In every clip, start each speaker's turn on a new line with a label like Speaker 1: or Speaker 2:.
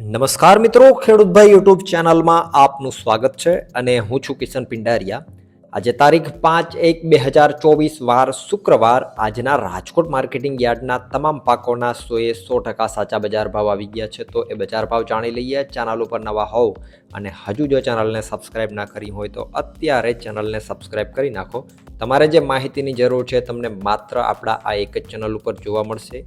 Speaker 1: નમસ્કાર મિત્રો ખેડૂતભાઈ યુટ્યુબ ચેનલમાં આપનું સ્વાગત છે અને હું છું કિશન પિંડારિયા. આજે તારીખ પાંચ એક બે હજાર ચોવીસ, વાર શુક્રવાર, આજના રાજકોટ માર્કેટિંગ યાર્ડના તમામ પાકોના સોએ સો ટકા સાચા બજાર ભાવ આવી ગયા છે. તો એ બજાર ભાવ જાણી લઈએ. ચેનલ ઉપર નવા હોવ અને હજુ જો ચેનલને સબસ્ક્રાઇબ ના કરી હોય તો અત્યારે ચેનલને સબસ્ક્રાઇબ કરી નાખો. તમારે જે માહિતીની જરૂર છે, તમને માત્ર આપણા આ એક જ ચેનલ ઉપર જોવા મળશે.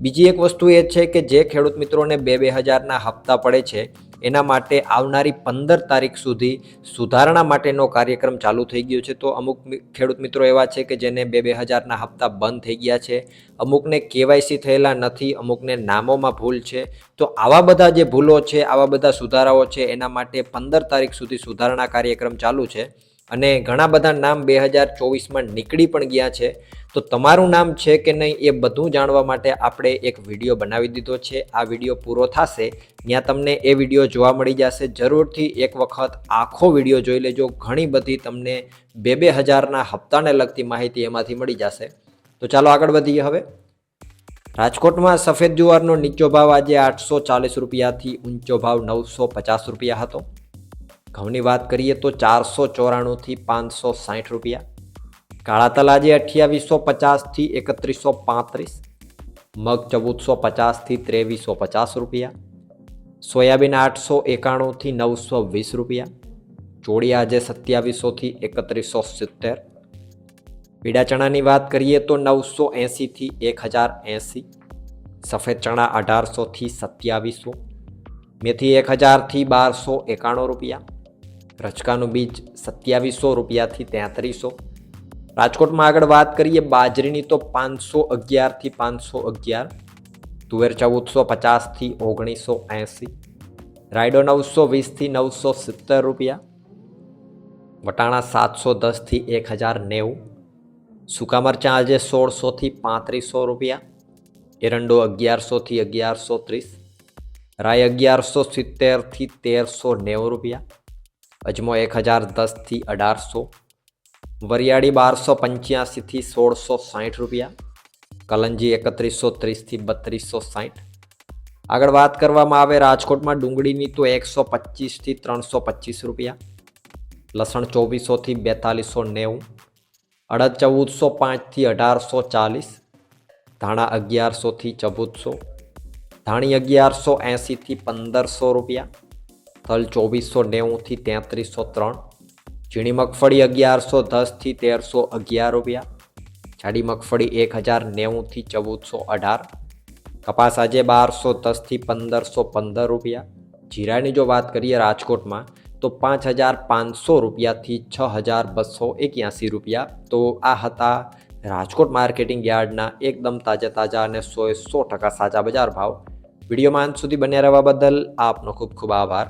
Speaker 1: બીજી એક વસ્તુ એ છે કે જે ખેડૂત મિત્રોને બે બે હજારના હપ્તા પડે છે, એના માટે આવનારી પંદર તારીખ સુધી સુધારણા માટેનો કાર્યક્રમ ચાલુ થઈ ગયો છે. તો અમુક ખેડૂત મિત્રો એવા છે કે જેને બે બે હજારના હપ્તા બંધ થઈ ગયા છે. અમુકને કેવાયસી થયેલા નથી, અમુકને નામોમાં ભૂલ છે. તો આવા બધા જે ભૂલો છે, આવા બધા સુધારાઓ છે, એના માટે પંદર તારીખ સુધી સુધારણા કાર્યક્રમ ચાલુ છે. અને ઘણા બધા નામ બે હજાર ચોવીસમાં નીકળી પણ ગયા છે. તો તમારું નામ છે કે નહીં એ બધું જાણવા માટે આપણે એક વીડિયો બનાવી દીધો છે. આ વીડિયો પૂરો થશે, ત્યાં તમને એ વીડિયો જોવા મળી જશે. જરૂરથી એક વખત આખો વીડિયો જોઈ લેજો. ઘણી બધી તમને બે બે હજારના હપ્તાને લગતી માહિતી એમાંથી મળી જશે. તો ચાલો આગળ વધીએ હવે. રાજકોટમાં સફેદ જુવારનો નીચો ભાવ આજે આઠસો ચાલીસ રૂપિયાથી ઊંચો ભાવ નવસો પચાસ રૂપિયા હતો. ઘઉંની વાત કરીએ તો ચારસો ચોરાણુંથી પાંચસો સાઠ રૂપિયા. કાળા તલ આજે અઠ્યાવીસો પચાસથી એકત્રીસો પાંત્રીસ. મગ ચૌદસો પચાસથી ત્રેવીસો પચાસ રૂપિયા. સોયાબીન આઠસો એકાણુંથી નવસો વીસ રૂપિયા. ચોળી આજે સત્યાવીસોથી એકત્રીસો સિત્તેર. પીળા ચણાની વાત કરીએ તો નવસો એંસીથી એક હજાર એંસી સફેદ ચણા અઢારસોથી સત્યાવીસો. મેથી એક હજારથી બારસો એકાણું રૂપિયા. રચકાનું બીજ સત્યાવીસો રૂપિયાથી તેત્રીસો. રાજકોટમાં આગળ વાત કરીએ બાજરીની તો પાંચસો અગિયારથી પાંચસો અગિયાર. તુવેર ચૌદસો પચાસથી ઓગણીસો એંસી. રાયડો નવસો વીસથી નવસો સિત્તેર રૂપિયા. વટાણા સાતસો દસથી એક હજાર નેવું. સૂકા મરચાં આજે સોળસોથી પાંત્રીસો રૂપિયા. એરંડો અગિયારસોથી અગિયારસો ત્રીસ. રાય અગિયારસો સિત્તેરથી તેરસો નેવું રૂપિયા. અજમો એક હજાર દસથી અઢારસો, વરિયાળી બારસો પંચ્યાસીથી સોળસો સાઠ રૂપિયા, કલંજી એકત્રીસો ત્રીસથી બત્રીસો સાઠ. આગળ વાત કરવામાં આવે રાજકોટમાં ડુંગળીની તો એકસો પચીસથી ત્રણસો પચીસ રૂપિયા, લસણ ચોવીસોથી બેતાલીસો નેવું, અડદ ચૌદસો પાંચથી અઢારસો ચાલીસ, ધાણા અગિયારસોથી ચૌદસો, ધાણી અગિયારસો એંસીથી પંદરસો રૂપિયા તલ ચોવીસો નેવુંથી તેત્રીસો ત્રણ. ઝીણી મગફળી અગિયારસો દસથી તેરસો અગિયાર રૂપિયા. જાડી મગફળી એક હજાર નેવુંથી ચૌદસો અઢાર. કપાસ આજે બારસો દસથી પંદરસો પંદર રૂપિયા. જીરાની જો વાત કરીએ રાજકોટમાં, તો પાંચ હજાર પાંચસો રૂપિયાથી છ હજાર બસો એક્યાસી રૂપિયા. તો આ હતા રાજકોટ માર્કેટિંગ યાર્ડના એકદમ તાજા તાજા અને સોએ સો ટકા સાચા બજાર ભાવ. વિડીયોમાં અંત સુધી બન્યા રહેવા બદલ આપનો ખૂબ ખૂબ આભાર.